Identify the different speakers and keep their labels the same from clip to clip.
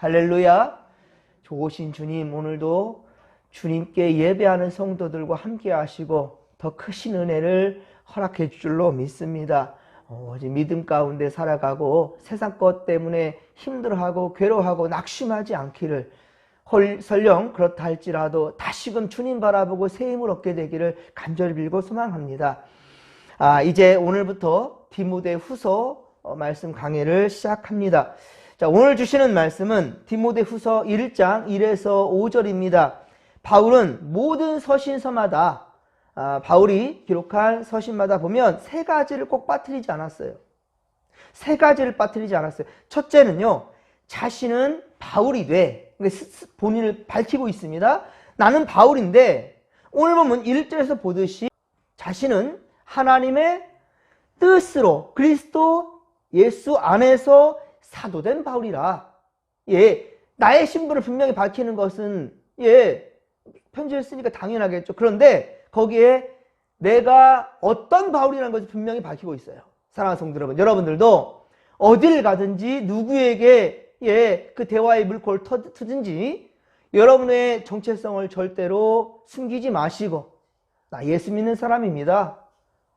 Speaker 1: 할렐루야. 좋으신 주님, 오늘도 주님께 예배하는 성도들과 함께 하시고 더 크신 은혜를 허락해 줄 줄로 믿습니다. 어, 이제 믿음 가운데 살아가고 세상 것 때문에 힘들어하고 괴로워하고 낙심하지 않기를 헐, 설령 그렇다 할지라도 다시금 주님 바라보고 새 힘을 얻게 되기를 간절히 빌고 소망합니다. 아, 이제 오늘부터 디모데 후서 어, 말씀 강해를 시작합니다. 자, 오늘 주시는 말씀은 디모데 후서 1장 1에서 5절입니다. 바울은 모든 서신서마다 아, 바울이 기록한 서신마다 보면 세 가지를 꼭 빠뜨리지 않았어요. 세 가지를 빠뜨리지 않았어요. 첫째는요, 자신은 바울이 돼. 본인을 밝히고 있습니다. 나는 바울인데, 오늘 보면 1절에서 보듯이 자신은 하나님의 뜻으로 그리스도 예수 안에서 사도된 바울이라. 예, 나의 신분을 분명히 밝히는 것은, 예, 편지를 쓰니까 당연하겠죠. 그런데 거기에 내가 어떤 바울이라는 것을 분명히 밝히고 있어요. 사랑하는 성도 여러분, 여러분들도 어딜 가든지 누구에게 예, 그 대화의 물꼬를 터- 트든지 여러분의 정체성을 절대로 숨기지 마시고 나 예수 믿는 사람입니다.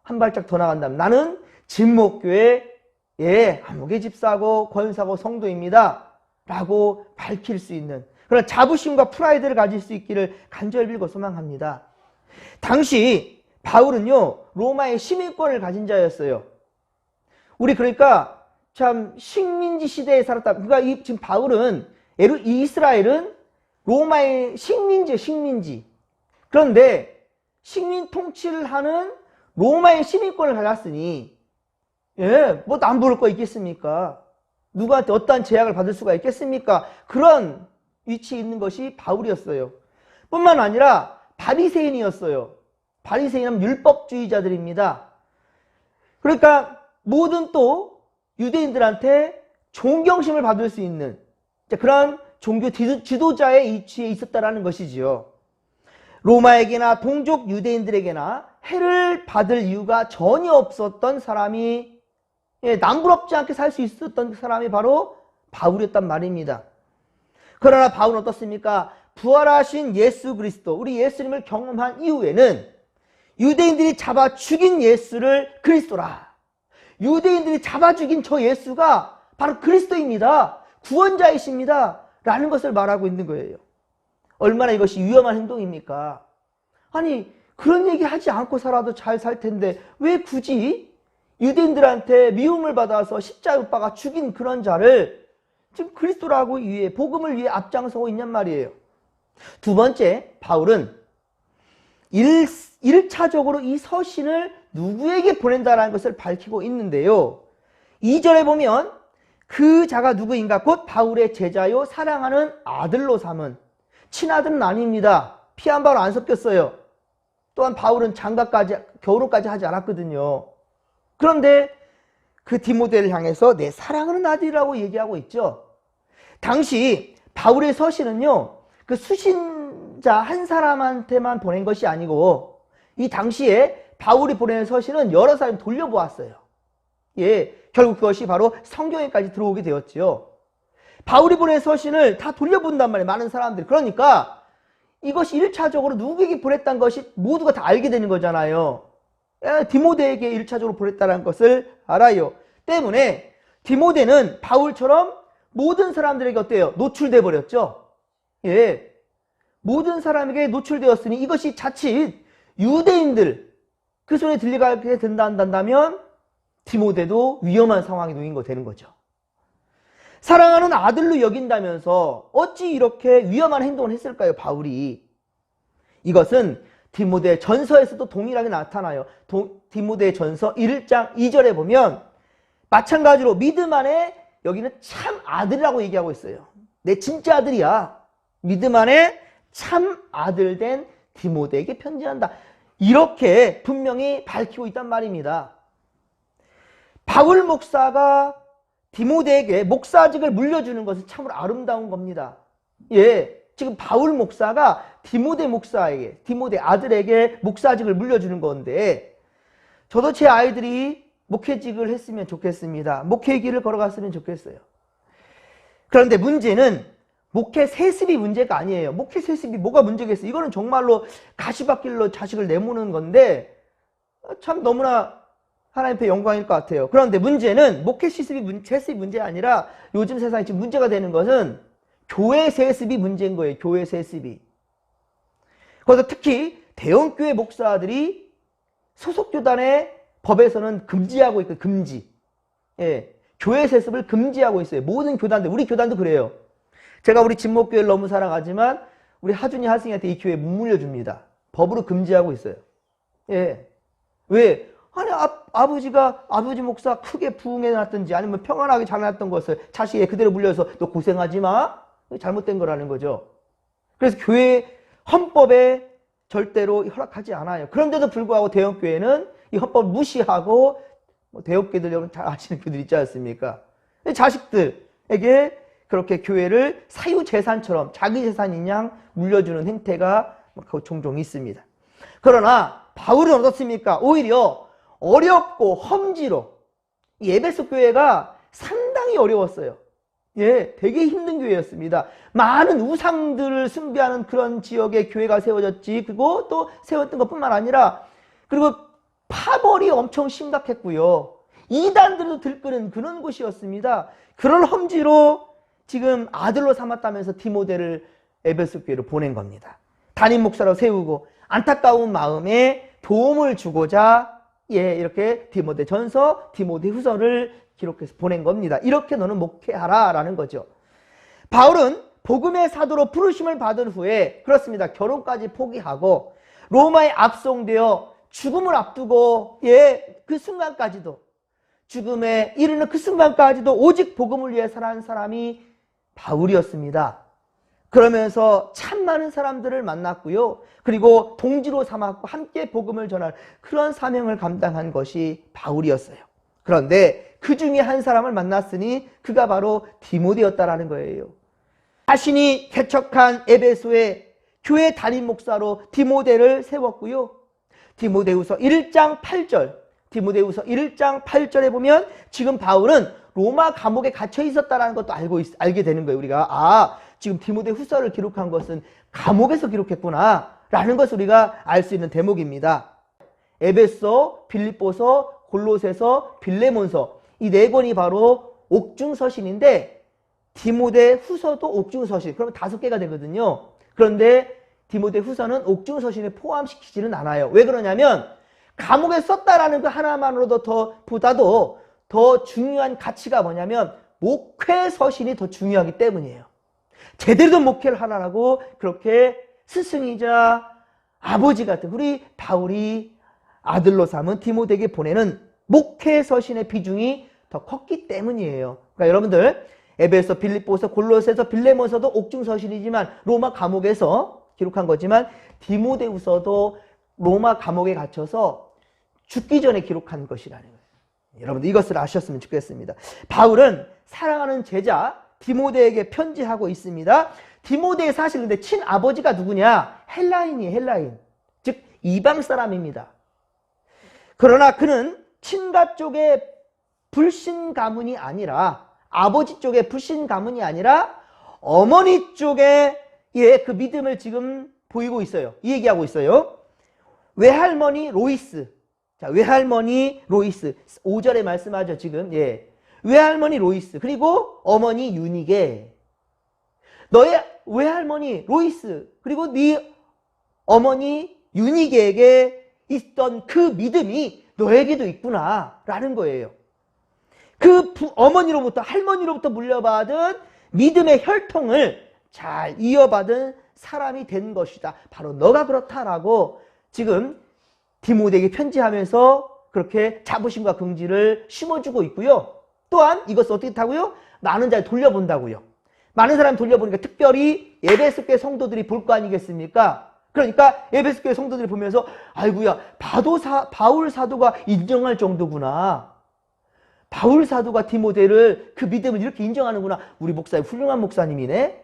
Speaker 1: 한 발짝 더 나간다면 나는 진목교회 예, 한목의 집사고 권사고 성도입니다. 라고 밝힐 수 있는 그런 자부심과 프라이드를 가질 수 있기를 간절히 빌고 소망합니다. 당시 바울은요, 로마의 시민권을 가진 자였어요. 우리 그러니까 참 식민지 시대에 살았다. 그러니까 이, 지금 바울은 에루, 이 이스라엘은 로마의 식민지예요, 식민지. 그런데 식민 통치를 하는 로마의 시민권을 가졌으니 예, 뭐 남부를 거 있겠습니까? 누구한테 어떠한 제약을 받을 수가 있겠습니까? 그런 위치에 있는 것이 바울이었어요. 뿐만 아니라 바리새인이었어요. 바리새인은 율법주의자들입니다. 그러니까 모든 또 유대인들한테 존경심을 받을 수 있는 자, 그런 종교 지도- 지도자의 위치에 있었다라는 것이지요. 로마에게나 동족 유대인들에게나 해를 받을 이유가 전혀 없었던 사람이 예, 남부럽지 않게 살 수 있었던 사람이 바로 바울이었단 말입니다. 그러나 바울은 어떻습니까? 부활하신 예수 그리스도, 우리 예수님을 경험한 이후에는 유대인들이 잡아 죽인 예수를 그리스도라. 유대인들이 잡아 죽인 저 예수가 바로 그리스도입니다. 구원자이십니다. 라는 것을 말하고 있는 거예요. 얼마나 이것이 위험한 행동입니까? 아니, 그런 얘기 하지 않고 살아도 잘 살 텐데, 왜 굳이 유대인들한테 미움을 받아서 십자가 못 박아 죽인 그런 자를 지금 그리스도라고 위해, 복음을 위해 앞장서고 있냔 말이에요. 두 번째, 바울은 일, 차적으로 이 서신을 누구에게 보낸다라는 것을 밝히고 있는데요. 2절에 보면 그 자가 누구인가? 곧 바울의 제자요 사랑하는 아들로 삼은 친아들은 아닙니다. 피 한 방울 안 섞였어요. 또한 바울은 장가까지 결혼까지 하지 않았거든요. 그런데 그 디모데를 향해서 내 사랑하는 아들이라고 얘기하고 있죠. 당시 바울의 서신은요. 그 수신자 한 사람한테만 보낸 것이 아니고 이 당시에 바울이 보낸 서신은 여러 사람 돌려보았어요. 예, 결국 그것이 바로 성경에까지 들어오게 되었지요. 바울이 보낸 서신을 다 돌려본단 말이에요. 많은 사람들이. 그러니까 이것이 1차적으로 누구에게 보냈다는 것이 모두가 다 알게 되는 거잖아요. 예, 디모데에게 1차적으로 보냈다는 것을 알아요. 때문에 디모데는 바울처럼 모든 사람들에게 어때요? 노출돼 버렸죠. 예. 모든 사람에게 노출되었으니 이것이 자칫 유대인들 그 소리에 들리게 된다면 디모데도 위험한 상황에 놓인 거 되는 거죠. 사랑하는 아들로 여긴다면서 어찌 이렇게 위험한 행동을 했을까요, 바울이? 이것은 디모데 전서에서도 동일하게 나타나요. 도- 디모데 전서 1장 2절에 보면 마찬가지로 믿음 안에 여기는 참 아들이라고 얘기하고 있어요. 내 진짜 아들이야. 믿음 안에 참 아들 된 디모데에게 편지한다. 이렇게 분명히 밝히고 있단 말입니다. 바울 목사가 디모데에게 목사직을 물려주는 것은 참으로 아름다운 겁니다. 예. 지금 바울 목사가 디모데 목사에게, 디모데 아들에게 목사직을 물려주는 건데, 저도 제 아이들이 목회직을 했으면 좋겠습니다. 목회 길을 걸어갔으면 좋겠어요. 그런데 문제는 목회 세습이 문제가 아니에요. 목회 세습이 뭐가 문제겠어요? 이거는 정말로 가시밭길로 자식을 내모는 건데 참 너무나 하나님 앞에 영광일 것 같아요. 그런데 문제는 목회 세습이 문제 아니라 요즘 세상에 지금 문제가 되는 것은 교회 세습이 문제인 거예요. 교회 세습이. 그래서 특히 대형교회 목사들이 소속 교단의 법에서는 금지하고 있고 금지. 예. 교회 세습을 금지하고 있어요. 모든 교단들, 우리 교단도 그래요. 제가 우리 진목교회를 너무 사랑하지만 우리 하준이 하승이한테 이 교회 못 물려줍니다. 법으로 금지하고 있어요. 예. 왜? 아니 아, 아버지가 아버지 목사 크게 부흥해 놨든지 아니면 평안하게 잘 놨던 것을 자식에 그대로 물려서 너 고생하지 마. 잘못된 거라는 거죠. 그래서 교회 헌법에 절대로 허락하지 않아요. 그런데도 불구하고 대형교회는 이 헌법을 무시하고 뭐 대형교회들 여러분 잘 아시는 교들 있지 않습니까? 자식들에게 그렇게 교회를 사유재산처럼 자기 재산인 양 물려주는 행태가 종종 있습니다. 그러나 바울은 어떻습니까? 오히려 어렵고 험지로 이 에베소 교회가 상당히 어려웠어요. 예, 되게 힘든 교회였습니다. 많은 우상들을 숭배하는 그런 지역에 교회가 세워졌지. 그리고 또 세웠던 것뿐만 아니라 그리고 파벌이 엄청 심각했고요. 이단들도 들끓는 그런 곳이었습니다. 그런 험지로 지금 아들로 삼았다면서 디모데를 에베소 교회로 보낸 겁니다. 담임 목사로 세우고 안타까운 마음에 도움을 주고자 예, 이렇게 디모데 전서, 디모데 후서를 기록해서 보낸 겁니다. 이렇게 너는 목회하라라는 거죠. 바울은 복음의 사도로 부르심을 받은 후에 그렇습니다. 결혼까지 포기하고 로마에 압송되어 죽음을 앞두고 예, 그 순간까지도 죽음에 이르는 그 순간까지도 오직 복음을 위해 살아온 사람이 바울이었습니다. 그러면서 참 많은 사람들을 만났고요. 그리고 동지로 삼았고 함께 복음을 전할 그런 사명을 감당한 것이 바울이었어요. 그런데 그 중에 한 사람을 만났으니 그가 바로 디모데였다라는 거예요. 자신이 개척한 에베소의 교회 담임 목사로 디모데를 세웠고요. 디모데후서 1장 8절, 디모데후서 1장 8절에 보면 지금 바울은 로마 감옥에 갇혀 있었다라는 것도 알고 있, 알게 되는 거예요. 우리가 아 지금 디모데 후서를 기록한 것은 감옥에서 기록했구나 라는 것을 우리가 알 수 있는 대목입니다. 에베소, 빌립보서, 골로새서, 빌레몬서 이 네 권이 바로 옥중서신인데 디모데 후서도 옥중서신 그러면 다섯 개가 되거든요. 그런데 디모데 후서는 옥중서신에 포함시키지는 않아요. 왜 그러냐면 감옥에 썼다라는 그 하나만으로도 더 보다도 더 중요한 가치가 뭐냐면 목회 서신이 더 중요하기 때문이에요. 제대로 된 목회를 하라고 그렇게 스승이자 아버지 같은 우리 바울이 아들로 삼은 디모데에게 보내는 목회 서신의 비중이 더 컸기 때문이에요. 그러니까 여러분들 에베소, 빌립보서, 골로새서, 빌레몬서도 옥중 서신이지만 로마 감옥에서 기록한 거지만 디모데후서도 로마 감옥에 갇혀서 죽기 전에 기록한 것이라는 거예요. 여러분들 이것을 아셨으면 좋겠습니다. 바울은 사랑하는 제자 디모데에게 편지하고 있습니다. 디모데의 사실 근데 친아버지가 누구냐? 헬라인이에요, 헬라인. 즉 이방 사람입니다. 그러나 그는 친가 쪽의 불신 가문이 아니라 아버지 쪽의 불신 가문이 아니라 어머니 쪽의 예, 그 믿음을 지금 보이고 있어요. 이 얘기하고 있어요. 외할머니 로이스. 자, 외할머니 로이스. 5절에 말씀하죠, 지금. 예. 외할머니 로이스. 그리고 어머니 유니게. 너의 외할머니 로이스. 그리고 네 어머니 유니게에게 있던 그 믿음이 너에게도 있구나. 라는 거예요. 그 부, 어머니로부터, 할머니로부터 물려받은 믿음의 혈통을 잘 이어받은 사람이 된 것이다. 바로 너가 그렇다라고 지금 디모데에게 편지하면서 그렇게 자부심과 긍지를 심어주고 있고요. 또한 이것을 어떻게 타고요? 많은 자를 돌려본다고요. 많은 사람이 돌려보니까 특별히 예배스교회 성도들이 볼 거 아니겠습니까? 그러니까 예배스교회 성도들이 보면서 아이고야 바도사 바울 사도가 인정할 정도구나. 바울 사도가 디모데를 그 믿음을 이렇게 인정하는구나. 우리 목사님 훌륭한 목사님이네.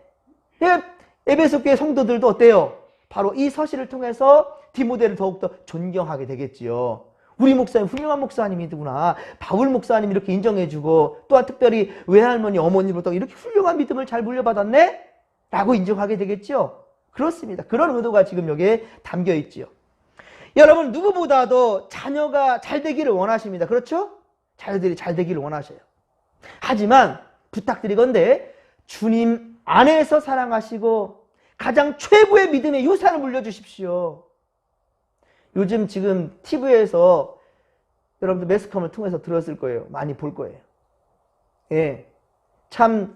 Speaker 1: 예, 에베소 교회 성도들도 어때요? 바로 이 서신을 통해서 디모데를 더욱더 존경하게 되겠지요. 우리 목사님 훌륭한 목사님이구나. 바울 목사님 이렇게 인정해주고 또한 특별히 외할머니 어머니로부터 이렇게 훌륭한 믿음을 잘 물려받았네? 라고 인정하게 되겠죠? 그렇습니다. 그런 의도가 지금 여기에 담겨 있지요. 여러분 누구보다도 자녀가 잘 되기를 원하십니다. 그렇죠? 자녀들이 잘 되기를 원하셔요. 하지만 부탁드리건데 주님 안에서 사랑하시고 가장 최고의 믿음의 유산을 물려주십시오. 요즘 지금 TV에서 여러분들 매스컴을 통해서 들었을 거예요. 많이 볼 거예요. 예. 참,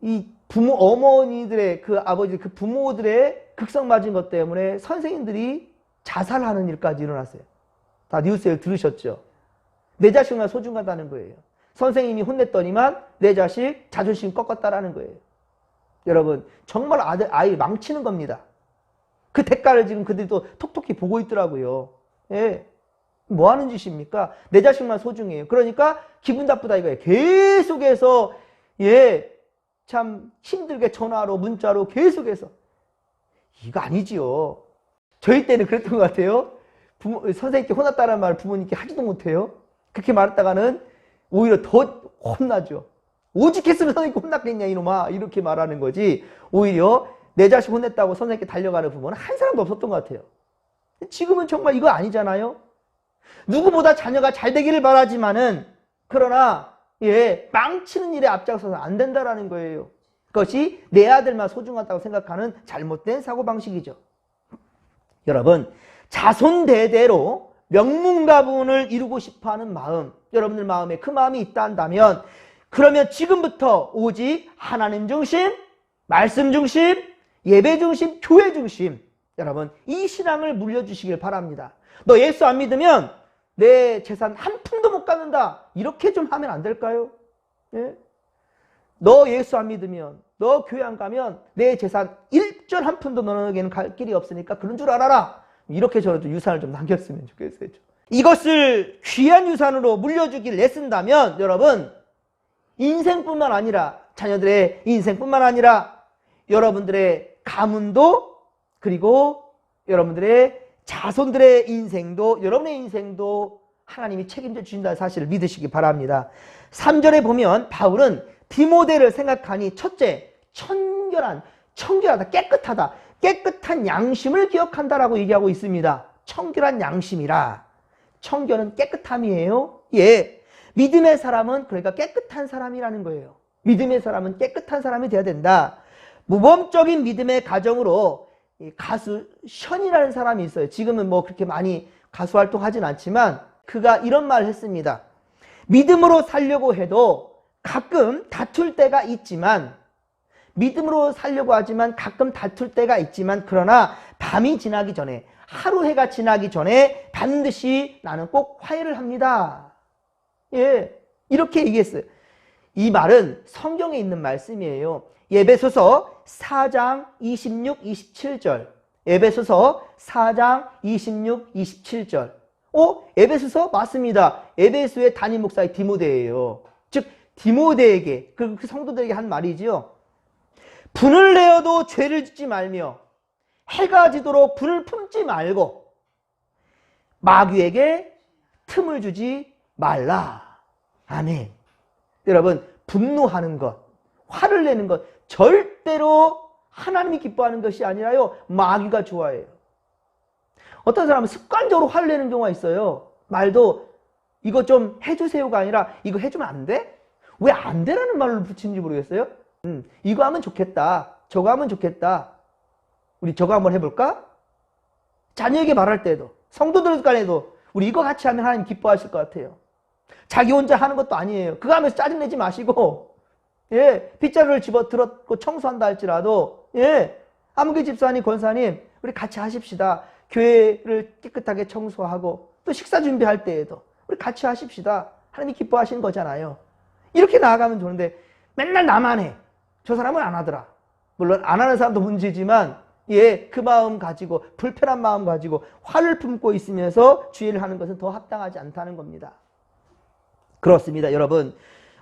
Speaker 1: 이 부모, 어머니들의 그 아버지, 그 부모들의 극성 맞은 것 때문에 선생님들이 자살하는 일까지 일어났어요. 다 뉴스에 들으셨죠? 내 자식만 소중하다는 거예요. 선생님이 혼냈더니만 내 자식 자존심 꺾었다라는 거예요. 여러분, 정말 아들, 아이 망치는 겁니다. 그 대가를 지금 그들이 또 톡톡히 보고 있더라고요. 예. 뭐 하는 짓입니까? 내 자식만 소중해요. 그러니까 기분 나쁘다 이거예요. 계속해서, 예, 참 힘들게 전화로, 문자로 계속해서. 이거 아니지요. 저희 때는 그랬던 것 같아요. 부모, 선생님께 혼났다는 말 부모님께 하지도 못해요. 그렇게 말했다가는 오히려 더 혼나죠. 오직 했으면 선생님께 혼났겠냐, 이놈아. 이렇게 말하는 거지. 오히려 내 자식 혼냈다고 선생님께 달려가는 부모는 한 사람도 없었던 것 같아요. 지금은 정말 이거 아니잖아요. 누구보다 자녀가 잘 되기를 바라지만은 그러나 예 망치는 일에 앞장서서 안 된다라는 거예요. 그것이 내 아들만 소중하다고 생각하는 잘못된 사고 방식이죠. 여러분 자손 대대로 명문가분을 이루고 싶어하는 마음, 여러분들 마음에 그 마음이 있다 한다면 그러면 지금부터 오직 하나님 중심, 말씀 중심, 예배 중심, 교회 중심 여러분 이 신앙을 물려주시길 바랍니다. 너 예수 안 믿으면 내 재산 한 푼도 못 갖는다. 이렇게 좀 하면 안 될까요? 예? 너 예수 안 믿으면 너 교회 안 가면 내 재산 1전 한 푼도 너에게는 갈 길이 없으니까 그런 줄 알아라. 이렇게 저라도 유산을 좀 남겼으면 좋겠어요. 이것을 귀한 유산으로 물려주길 내쓴다면 여러분 인생뿐만 아니라 자녀들의 인생뿐만 아니라 여러분들의 가문도 그리고 여러분들의 자손들의 인생도 여러분의 인생도 하나님이 책임져 주신다는 사실을 믿으시기 바랍니다. 3절에 보면 바울은 디모데를 생각하니 첫째 청결한 청결하다 깨끗하다 깨끗한 양심을 기억한다라고 얘기하고 있습니다. 청결한 양심이라 청결은 깨끗함이에요. 예. 믿음의 사람은 그러니까 깨끗한 사람이라는 거예요. 믿음의 사람은 깨끗한 사람이 되어야 된다. 모범적인 믿음의 가정으로 가수 션이라는 사람이 있어요. 지금은 뭐 그렇게 많이 가수 활동하진 않지만 그가 이런 말을 했습니다. 믿음으로 살려고 해도 가끔 다툴 때가 있지만 믿음으로 살려고 하지만 가끔 다툴 때가 있지만 그러나 밤이 지나기 전에 하루 해가 지나기 전에 반드시 나는 꼭 화해를 합니다. 예. 이렇게 얘기했어요. 이 말은 성경에 있는 말씀이에요. 예배소서 4장 26, 27절. 에베소서 4장 26, 27절. 어? 에베소서 맞습니다. 에베소의 담임 목사의 디모데예요. 즉 디모데에게 그, 그 성도들에게 한 말이지요. 분을 내어도 죄를 짓지 말며 해가 지도록 불을 품지 말고 마귀에게 틈을 주지 말라. 아멘. 여러분 분노하는 것, 화를 내는 것 절대로 하나님이 기뻐하는 것이 아니라요. 마귀가 좋아해요. 어떤 사람은 습관적으로 화를 내는 경우가 있어요. 말도 이거 좀 해주세요가 아니라 이거 해주면 안 돼? 왜 안 돼라는 말을 붙이는지 모르겠어요. 음, 이거 하면 좋겠다. 저거 하면 좋겠다. 우리 저거 한번 해볼까? 자녀에게 말할 때도 성도들 간에도 우리 이거 같이 하면 하나님 기뻐하실 것 같아요. 자기 혼자 하는 것도 아니에요. 그거 하면서 짜증내지 마시고 예, 빗자루를 집어 들었고 청소한다 할지라도 예, 아무개 집사님, 권사님 우리 같이 하십시다. 교회를 깨끗하게 청소하고 또 식사 준비할 때에도 우리 같이 하십시다. 하나님이 기뻐하시는 거잖아요. 이렇게 나아가면 좋은데 맨날 나만 해. 저 사람은 안 하더라. 물론 안 하는 사람도 문제지만 예, 그 마음 가지고 불편한 마음 가지고 화를 품고 있으면서 주의를 하는 것은 더 합당하지 않다는 겁니다. 그렇습니다, 여러분.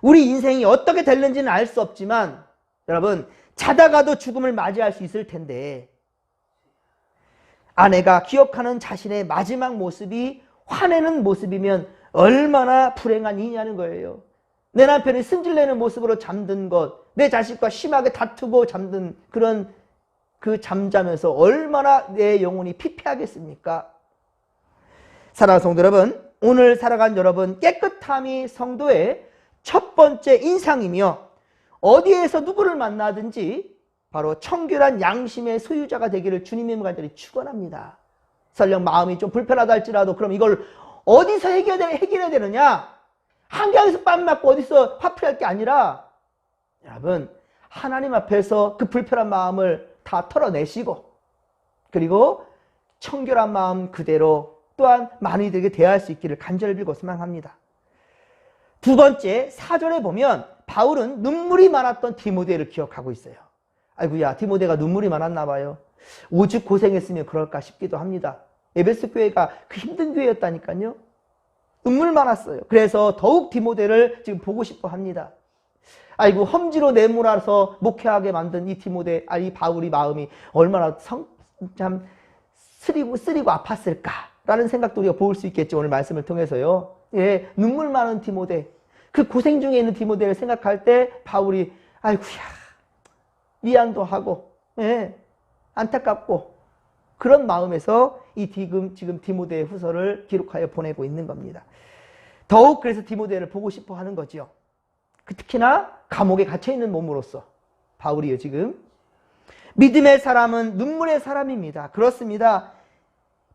Speaker 1: 우리 인생이 어떻게 될는지는 알 수 없지만 여러분 자다가도 죽음을 맞이할 수 있을 텐데 아내가 기억하는 자신의 마지막 모습이 화내는 모습이면 얼마나 불행한 일이냐는 거예요. 내 남편이 승질내는 모습으로 잠든 것, 내 자식과 심하게 다투고 잠든 그런 그 잠자면서 얼마나 내 영혼이 피폐하겠습니까? 사랑하는 성도 여러분, 오늘 살아간 여러분 깨끗함이 성도의 첫 번째 인상이며 어디에서 누구를 만나든지 바로 청결한 양심의 소유자가 되기를 주님의 간절히 축원합니다. 설령 마음이 좀 불편하다 할지라도 그럼 이걸 어디서 해결해, 해결해야 되느냐? 한강에서 빰 맞고 어디서 화풀이할 게 아니라 여러분 하나님 앞에서 그 불편한 마음을 다 털어내시고 그리고 청결한 마음 그대로 또한 많은 이들에게 대할 수 있기를 간절히 빌고 소망합니다. 두 번째 사절에 보면 바울은 눈물이 많았던 디모데를 기억하고 있어요. 아이고야 디모데가 눈물이 많았나 봐요. 오죽 고생했으면 그럴까 싶기도 합니다. 에베스 교회가 그 힘든 교회였다니까요. 눈물 많았어요. 그래서 더욱 디모데를 지금 보고 싶어 합니다. 아이고 험지로 내몰아서 목회하게 만든 이 디모데, 아 이 바울이 마음이 얼마나 성, 참 쓰리고 쓰리고 아팠을까라는 생각도 우리가 볼 수 있겠죠. 오늘 말씀을 통해서요. 예, 눈물 많은 디모데, 그 고생 중에 있는 디모데를 생각할 때 바울이 아이고야 미안도 하고, 예, 안타깝고 그런 마음에서 이 지금 지금 디모데의 후서를 기록하여 보내고 있는 겁니다. 더욱 그래서 디모데를 보고 싶어 하는 거죠. 그 특히나 감옥에 갇혀 있는 몸으로서 바울이요 지금 믿음의 사람은 눈물의 사람입니다. 그렇습니다.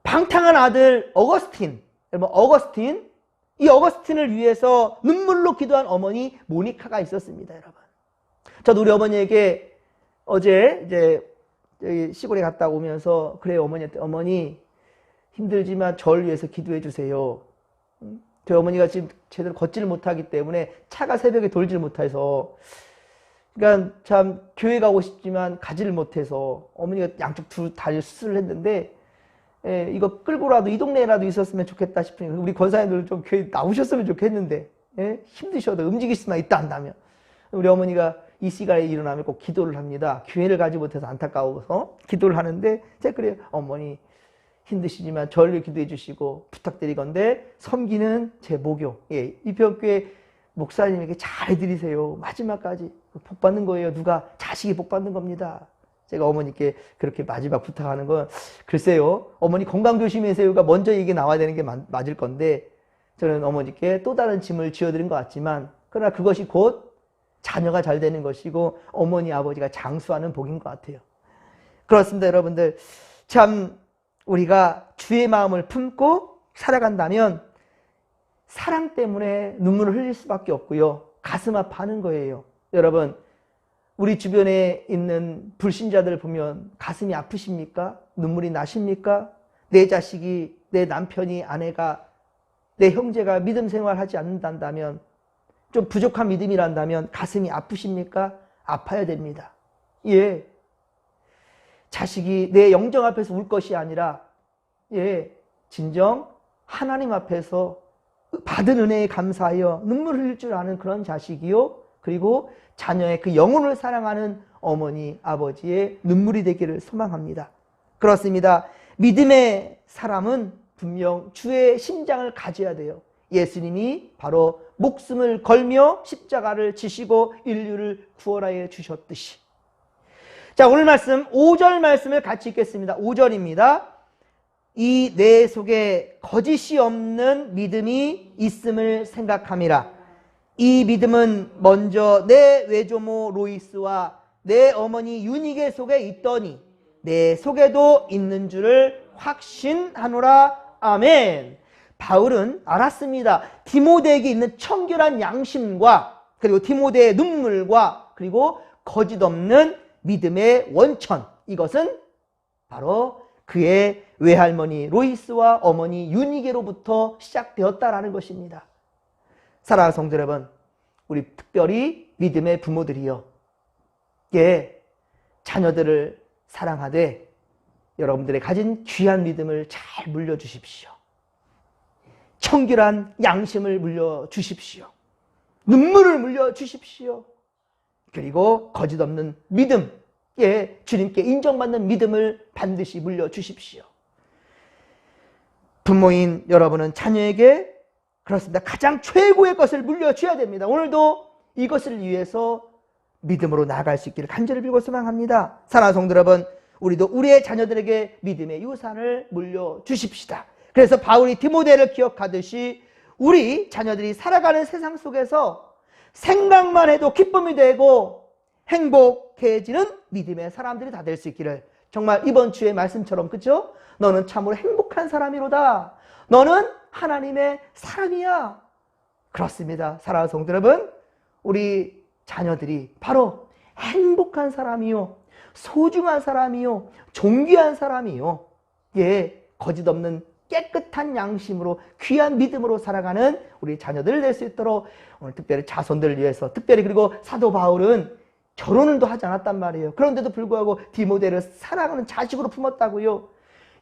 Speaker 1: 방탕한 아들 어거스틴, 여러분 어거스틴 이 어거스틴을 위해서 눈물로 기도한 어머니 모니카가 있었습니다, 여러분. 저도 우리 어머니에게 어제 이제 시골에 갔다 오면서 그래 어머니한테 어머니 힘들지만 저를 위해서 기도해 주세요. 저희 어머니가 지금 제대로 걷지를 못하기 때문에 차가 새벽에 돌지를 못해서 그러니까 참 교회 가고 싶지만 가지를 못해서 어머니가 양쪽 두 다리 수술을 했는데 예, 이거 끌고라도 이 동네에라도 있었으면 좋겠다 싶으니 우리 권사님들 좀 교회 나오셨으면 좋겠는데 예? 힘드셔도 움직일 수만 있다 한다면 우리 어머니가 이 시간에 일어나면 꼭 기도를 합니다. 교회를 가지 못해서 안타까워서 기도를 하는데 제가 그래요. 어머니 힘드시지만 저를 기도해 주시고 부탁드리건데 섬기는 제 목욕. 예, 이평교회 목사님에게 잘 해드리세요. 마지막까지 복 받는 거예요. 누가 자식이 복 받는 겁니다. 제가 어머니께 그렇게 마지막 부탁하는 건 글쎄요. 어머니 건강 조심하세요가 먼저 얘기 나와야 되는 게 맞을 건데 저는 어머니께 또 다른 짐을 지어드린 것 같지만 그러나 그것이 곧 자녀가 잘 되는 것이고 어머니 아버지가 장수하는 복인 것 같아요. 그렇습니다, 여러분들. 참 우리가 주의 마음을 품고 살아간다면 사랑 때문에 눈물을 흘릴 수밖에 없고요. 가슴 아파하는 거예요. 여러분, 우리 주변에 있는 불신자들 보면 가슴이 아프십니까? 눈물이 나십니까? 내 자식이, 내 남편이, 아내가, 내 형제가 믿음 생활하지 않는다면 좀 부족한 믿음이란다면 가슴이 아프십니까? 아파야 됩니다. 예. 자식이 내 영정 앞에서 울 것이 아니라, 예, 진정 하나님 앞에서 받은 은혜에 감사하여 눈물 흘릴 줄 아는 그런 자식이요. 그리고 자녀의 그 영혼을 사랑하는 어머니, 아버지의 눈물이 되기를 소망합니다. 그렇습니다. 믿음의 사람은 분명 주의 심장을 가져야 돼요. 예수님이 바로 목숨을 걸며 십자가를 지시고 인류를 구원하여 주셨듯이. 자, 오늘 말씀 5절 말씀을 같이 읽겠습니다. 5절입니다. 이 내 속에 거짓이 없는 믿음이 있음을 생각함이라. 이 믿음은 먼저 내 외조모 로이스와 내 어머니 유니게 속에 있더니 내 속에도 있는 줄을 확신하노라. 아멘. 바울은 알았습니다. 디모데에게 있는 청결한 양심과 그리고 디모데의 눈물과 그리고 거짓 없는 믿음의 원천 이것은 바로 그의 외할머니 로이스와 어머니 유니게로부터 시작되었다라는 것입니다. 사랑하는 성도 여러분, 우리 특별히 믿음의 부모들이요. 예, 자녀들을 사랑하되 여러분들의 가진 귀한 믿음을 잘 물려주십시오. 청결한 양심을 물려주십시오. 눈물을 물려주십시오. 그리고 거짓 없는 믿음, 예, 주님께 인정받는 믿음을 반드시 물려주십시오. 부모인 여러분은 자녀에게 그렇습니다. 가장 최고의 것을 물려줘야 됩니다. 오늘도 이것을 위해서 믿음으로 나아갈 수 있기를 간절히 빌고 소망합니다. 사랑하는 성도 여러분, 우리도 우리의 자녀들에게 믿음의 유산을 물려 주십시다. 그래서 바울이 디모데를 기억하듯이 우리 자녀들이 살아가는 세상 속에서 생각만 해도 기쁨이 되고 행복해지는 믿음의 사람들이 다 될 수 있기를 정말 이번 주의 말씀처럼 그죠? 너는 참으로 행복한 사람이로다. 너는 하나님의 사람이야. 그렇습니다. 사랑하는 성도 여러분, 우리 자녀들이 바로 행복한 사람이요. 소중한 사람이요. 존귀한 사람이요. 예, 거짓 없는 깨끗한 양심으로 귀한 믿음으로 살아가는 우리 자녀들 될 수 있도록 오늘 특별히 자손들을 위해서 특별히 그리고 사도 바울은 결혼을 도 하지 않았단 말이에요. 그런데도 불구하고 디모데를 사랑하는 자식으로 품었다고요.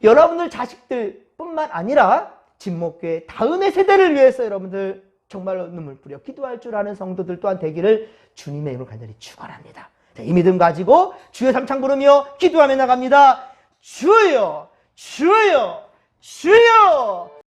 Speaker 1: 여러분들 자식들 뿐만 아니라 진목교회 다음의 세대를 위해서 여러분들 정말로 눈물 뿌려 기도할 줄 아는 성도들 또한 되기를 주님의 이름으로 간절히 축원합니다. 자, 이 믿음 가지고 주의 삼창 부르며 기도하며 나갑니다. 주여, 주여, 주여!